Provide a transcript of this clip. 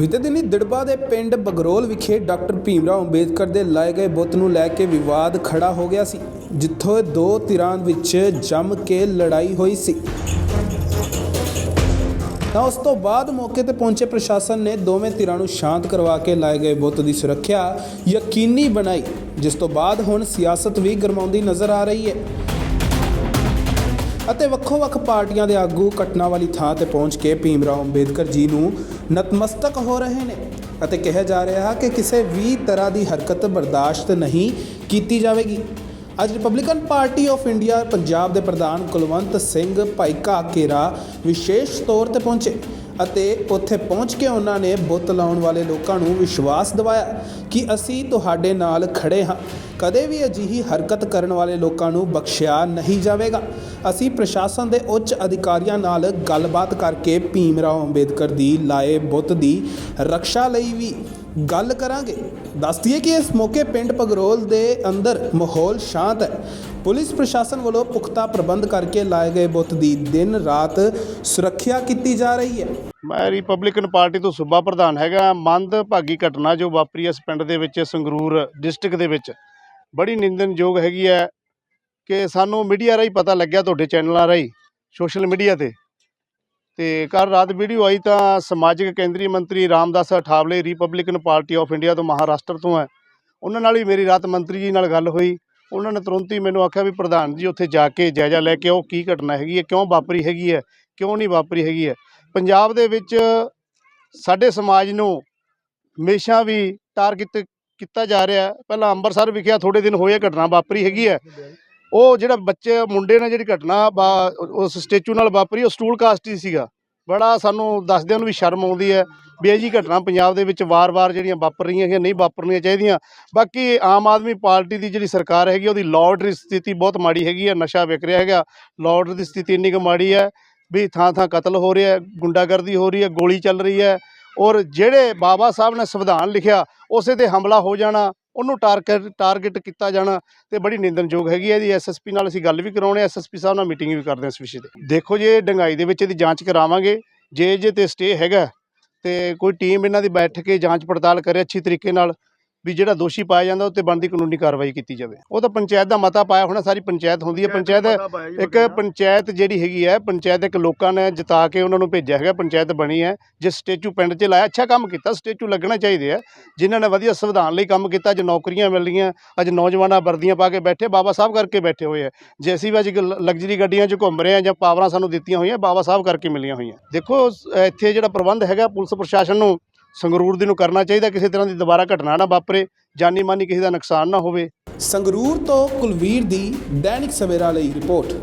ਬੀਤੇ ਦਿਨੀ ਦਿੜਬਾ ਦੇ ਪਿੰਡ ਬਗਰੋਲ ਵਿਖੇ ਡਾਕਟਰ ਭੀਮਰਾਓ ਅੰਬੇਦਕਰ ਦੇ ਲਾਏ ਗਏ ਬੁੱਤ ਨੂੰ ਲੈ ਕੇ ਵਿਵਾਦ ਖੜਾ ਹੋ ਗਿਆ ਸੀ, ਜਿੱਥੋਂ ਦੋ ਧਿਰਾਂ ਵਿੱਚ ਜੰਮ ਕੇ ਲੜਾਈ ਹੋਈ ਸੀ। ਤਾਂ ਉਸ ਤੋਂ ਬਾਅਦ ਮੌਕੇ ਤੇ ਪਹੁੰਚੇ ਪ੍ਰਸ਼ਾਸਨ ਨੇ ਦੋਵੇਂ ਧਿਰਾਂ ਨੂੰ ਸ਼ਾਂਤ ਕਰਵਾ ਕੇ ਲਾਏ ਗਏ ਬੁੱਤ ਦੀ ਸੁਰੱਖਿਆ ਯਕੀਨੀ ਬਣਾਈ, ਜਿਸ ਤੋਂ ਬਾਅਦ ਹੁਣ ਸਿਆਸਤ ਵੀ ਗਰਮਾਉਂਦੀ ਨਜ਼ਰ ਆ ਰਹੀ ਹੈ। ਅਤੇ ਵੱਖੋ-ਵੱਖ ਪਾਰਟੀਆਂ ਦੇ ਆਗੂ ਘਟਨਾ ਵਾਲੀ ਥਾਂ ਤੇ ਪਹੁੰਚ ਕੇ ਭੀਮ ਰਾਓ ਅੰਬੇਦਕਰ ਜੀ ਨੂੰ ਨਤਮਸਤਕ ਹੋ ਰਹੇ ਨੇ ਅਤੇ ਕਿਹਾ ਜਾ ਰਿਹਾ ਕਿ ਕਿਸੇ ਵੀ ਤਰ੍ਹਾਂ ਦੀ ਹਰਕਤ ਬਰਦਾਸ਼ਤ ਨਹੀਂ ਕੀਤੀ ਜਾਵੇਗੀ। ਅੱਜ Republican party of India Punjab ਦੇ ਪ੍ਰਧਾਨ ਕੁਲਵੰਤ ਸਿੰਘ ਭਾਈਕਾ ਕਾਕੇਰਾ ਵਿਸ਼ੇਸ਼ ਤੌਰ ਤੇ ਪਹੁੰਚੇ। ਅਤੇ ਉੱਥੇ ਪਹੁੰਚ ਕੇ ਉਹਨਾਂ ਨੇ ਬੁੱਤ ਲਾਉਣ ਵਾਲੇ ਲੋਕਾਂ ਨੂੰ ਵਿਸ਼ਵਾਸ ਦਿਵਾਇਆ ਕਿ ਅਸੀਂ ਤੁਹਾਡੇ ਨਾਲ ਖੜੇ ਹਾਂ। ਕਦੇ ਵੀ ਅਜਿਹੀ ਹਰਕਤ ਕਰਨ ਵਾਲੇ ਲੋਕਾਂ ਨੂੰ ਬਖਸ਼ਿਆ ਨਹੀਂ ਜਾਵੇਗਾ। ਅਸੀਂ ਪ੍ਰਸ਼ਾਸਨ ਦੇ ਉੱਚ ਅਧਿਕਾਰੀਆਂ ਨਾਲ ਗੱਲਬਾਤ ਕਰਕੇ ਭੀਮ ਰਾਓ ਅੰਬੇਦਕਰ ਦੀ ਲਾਏ ਬੁੱਤ ਦੀ ਰੱਖਿਆ ਲਈ ਵੀ ਗੱਲ ਕਰਾਂਗੇ। ਦੱਸਦੀਏ ਕਿ ਇਸ ਮੌਕੇ ਪਿੰਡ ਪਗਰੋਲ ਦੇ ਅੰਦਰ ਮਾਹੌਲ ਸ਼ਾਂਤ ਹੈ। ਪੁਲਿਸ ਪ੍ਰਸ਼ਾਸਨ ਵੱਲੋਂ ਪੁਖਤਾ ਪ੍ਰਬੰਧ ਕਰਕੇ ਲਾਏ ਗਏ ਬੁੱਤ ਦੀ ਦਿਨ ਰਾਤ ਸੁਰੱਖਿਆ ਕੀਤੀ ਜਾ ਰਹੀ ਹੈ। ਮੈਂ ਰਿਪਬਲਿਕਨ ਪਾਰਟੀ ਤੋਂ ਸੂਬਾ ਪ੍ਰਧਾਨ ਹੈਗਾ। ਮੰਦ ਭਾਗੀ ਘਟਨਾ ਜੋ ਵਾਪਰੀ ਇਸ ਪਿੰਡ ਦੇ ਵਿੱਚ, ਸੰਗਰੂਰ ਡਿਸਟ੍ਰਿਕਟ ਦੇ ਵਿੱਚ। ਬੜੀ ਨਿੰਦਨਯੋਗ ਹੈਗੀ ਹੈ ਕਿ ਸਾਨੂੰ ਮੀਡੀਆ ਰਾਹੀਂ ਪਤਾ ਲੱਗਿਆ, ਤੁਹਾਡੇ ਚੈਨਲਾਂ ਰਾਹੀਂ, ਸੋਸ਼ਲ ਮੀਡੀਆ ਤੇ। ਤੇ ਕੱਲ ਰਾਤ ਵੀਡੀਓ ਆਈ ਤਾਂ ਸਮਾਜਿਕ ਕੇਂਦਰੀ ਮੰਤਰੀ Ramdas Athawale Republican party of India ਤੋਂ ਮਹਾਰਾਸ਼ਟਰ ਤੋਂ ਹੈ। ਉਹਨਾਂ ਨਾਲ ਹੀ ਮੇਰੀ ਰਾਤ ਮੰਤਰੀ ਜੀ ਨਾਲ ਗੱਲ ਹੋਈ। ਉਹਨਾਂ ਨੇ ਤੁਰੰਤ ਹੀ ਮੈਨੂੰ ਆਖਿਆ ਵੀ ਪ੍ਰਧਾਨ ਜੀ, ਉੱਥੇ ਜਾ ਕੇ ਜਾਇਜ਼ਾ ਲੈ ਕੇ ਆਓ। ਕੀ ਘਟਨਾ ਹੈਗੀ ਹੈ? ਕਿਉਂ ਵਾਪਰੀ ਹੈਗੀ ਹੈ? ਕਿਉਂ ਨਹੀਂ ਵਾਪਰੀ ਹੈਗੀ ਹੈ? ਪੰਜਾਬ ਦੇ ਵਿੱਚ ਸਾਡੇ ਸਮਾਜ ਨੂੰ ਹਮੇਸ਼ਾ ਵੀ ਟਾਰਗੇਟ ਕੀਤਾ ਜਾ ਰਿਹਾ ਪਹਿਲਾਂ ਅੰਮ੍ਰਿਤਸਰ ਵਿਖਿਆ ਥੋੜੇ ਦਿਨ ਹੋਏ ਘਟਨਾ ਵਾਪਰੀ ਹੈਗੀ ਹੈ। ਉਹ ਜਿਹੜਾ ਬੱਚੇ, ਮੁੰਡੇ ਨੇ ਜਿਹੜੀ ਘਟਨਾ ਵਾ- ਉਸ ਸਟੈਚੂ ਨਾਲ ਵਾਪਰੀ, ਉਹ ਸਟੂਲ ਕਾਸਟ ਹੀ ਸੀਗਾ। ਬੜਾ ਸਾਨੂੰ ਦੱਸਦਿਆਂ ਨੂੰ ਵੀ ਸ਼ਰਮ ਆਉਂਦੀ ਹੈ ਵੀ ਇਹ ਜੀ ਘਟਨਾ ਪੰਜਾਬ ਦੇ ਵਿੱਚ ਵਾਰ-ਵਾਰ ਜਿਹੜੀਆਂ ਵਾਪਰ ਰਹੀਆਂ ਹੈਗੀਆਂ, ਨਹੀਂ ਵਾਪਰਨੀਆਂ ਚਾਹੀਦੀਆਂ। ਬਾਕੀ ਆਮ ਆਦਮੀ ਪਾਰਟੀ ਦੀ ਜਿਹੜੀ ਸਰਕਾਰ ਹੈਗੀ, ਉਹਦੀ ਲਾਅ ਦੀ ਸਥਿਤੀ ਬਹੁਤ ਮਾੜੀ ਹੈਗੀ ਹੈ, ਨਸ਼ਾ ਵਿਕ ਰਿਹਾ ਹੈਗਾ। ਲਾਅ ਦੀ ਸਥਿਤੀ ਇੰਨੀ ਕੁ ਮਾੜੀ ਹੈ ਵੀ ਥਾਂ ਥਾਂ ਕਤਲ ਹੋ ਰਿਹਾ ਗੁੰਡਾਗਰਦੀ ਹੋ ਰਹੀ ਹੈ, ਗੋਲੀ ਚੱਲ ਰਹੀ ਹੈ। ਔਰ ਜਿਹੜੇ ਬਾਬਾ ਸਾਹਿਬ ਨੇ ਸੰਵਿਧਾਨ ਲਿਖਿਆ, ਉਸੇ ਤੇ ਹਮਲਾ ਹੋ ਜਾਣਾ। ਉਹਨੂੰ ਟਾਰਗੇਟ ਟਾਰਗੇਟ ਕੀਤਾ ਜਾਣਾ ਤੇ ਬੜੀ ਨਿੰਦਨਯੋਗ ਹੈਗੀ ਹੈ ਇਹਦੀ ਐਸਐਸਪੀ ਨਾਲ ਅਸੀਂ ਗੱਲ ਵੀ ਕਰਾਉਣੇ ਐਸਐਸਪੀ ਸਾਹਿਬ ਨਾਲ ਮੀਟਿੰਗ ਵੀ ਕਰਦੇ ਹਾਂ ਇਸ ਵਿਸ਼ੇ ਤੇ। ਦੇਖੋ ਜੇ ਇਹ ਡੰਗਾਈ ਦੇ ਵਿੱਚ ਇਹਦੀ ਜਾਂਚ ਕਰਾਵਾਂਗੇ, ਜੇ ਜੇ ਤੇ ਸਟੇ ਹੈਗਾ, ਤੇ ਕੋਈ ਟੀਮ ਇਹਨਾਂ ਦੀ ਬੈਠ ਕੇ ਜਾਂਚ ਪੜਤਾਲ ਕਰੇ ਅੱਛੀ ਤਰੀਕੇ ਨਾਲ ਵੀ ਜਿਹੜਾ ਦੋਸ਼ੀ ਪਾਇਆ ਜਾਂਦਾ ਉਹ ਤੇ ਬਣਦੀ ਕਾਨੂੰਨੀ ਕਾਰਵਾਈ ਕੀਤੀ ਜਾਵੇ। ਉਹ ਤਾਂ ਪੰਚਾਇਤ ਦਾ ਮਤਾ ਪਾਇਆ ਹੋਣਾ ਸਾਰੀ ਪੰਚਾਇਤ ਹੁੰਦੀ ਹੈ। ਪੰਚਾਇਤ ਇੱਕ ਪੰਚਾਇਤ ਜਿਹੜੀ ਹੈਗੀ ਹੈ ਪੰਚਾਇਤ ਇੱਕ ਲੋਕਾਂ ਨੇ ਜਿਤਾ ਕੇ ਉਹਨਾਂ ਨੂੰ ਭੇਜਿਆ ਹੈਗਾ ਪੰਚਾਇਤ ਬਣੀ ਹੈ। ਜਿਸ ਸਟੇਚੂ ਪਿੰਡ 'ਚ ਲਾਇਆ ਅੱਛਾ ਕੰਮ ਕੀਤਾ ਸਟੇਚੂ ਲੱਗਣਾ ਚਾਹੀਦੇ ਆ। ਜਿਨ੍ਹਾਂ ਨੇ ਵਧੀਆ ਸੰਵਿਧਾਨ ਲਈ ਕੰਮ ਕੀਤਾ ਅੱਜ ਨੌਕਰੀਆਂ ਮਿਲ ਰਹੀਆਂ ਅੱਜ ਨੌਜਵਾਨਾਂ ਵਰਦੀਆਂ ਪਾ ਕੇ ਬੈਠੇ ਬਾਬਾ ਸਾਹਿਬ ਕਰਕੇ ਬੈਠੇ ਹੋਏ ਆ। ਜੇ ਅਸੀਂ ਵੀ ਅੱਜ ਲਗਜ਼ਰੀ ਗੱਡੀਆਂ 'ਚ ਘੁੰਮ ਰਹੇ ਆ ਜਾਂ ਪਾਵਰਾਂ ਸਾਨੂੰ ਦਿੱਤੀਆਂ ਹੋਈਆਂ ਬਾਬਾ ਸਾਹਿਬ ਕਰਕੇ ਮਿਲੀਆਂ ਹੋਈਆਂ। ਦੇਖੋ ਇੱਥੇ ਜਿਹੜਾ ਪ੍ਰਬੰਧ ਹੈਗਾ ਪੁਲਿਸ ਪ੍ਰਸ਼ਾਸਨ ਨੂੰ ਸੰਗਰੂਰ ਦੀ ਨੂੰ ਕਰਨਾ ਚਾਹੀਦਾ, ਕਿਸੇ ਤਰ੍ਹਾਂ ਦੀ ਦੁਬਾਰਾ ਘਟਨਾ ਨਾ ਵਾਪਰੇ, ਜਾਨੀ ਮਾਨੀ ਕਿਸੇ ਦਾ ਨੁਕਸਾਨ ਨਾ ਹੋਵੇ। ਸੰਗਰੂਰ ਤੋਂ ਕੁਲਵੀਰ ਦੀ ਦੈਨਿਕ ਸਵੇਰਾ ਲਈ ਰਿਪੋਰਟ।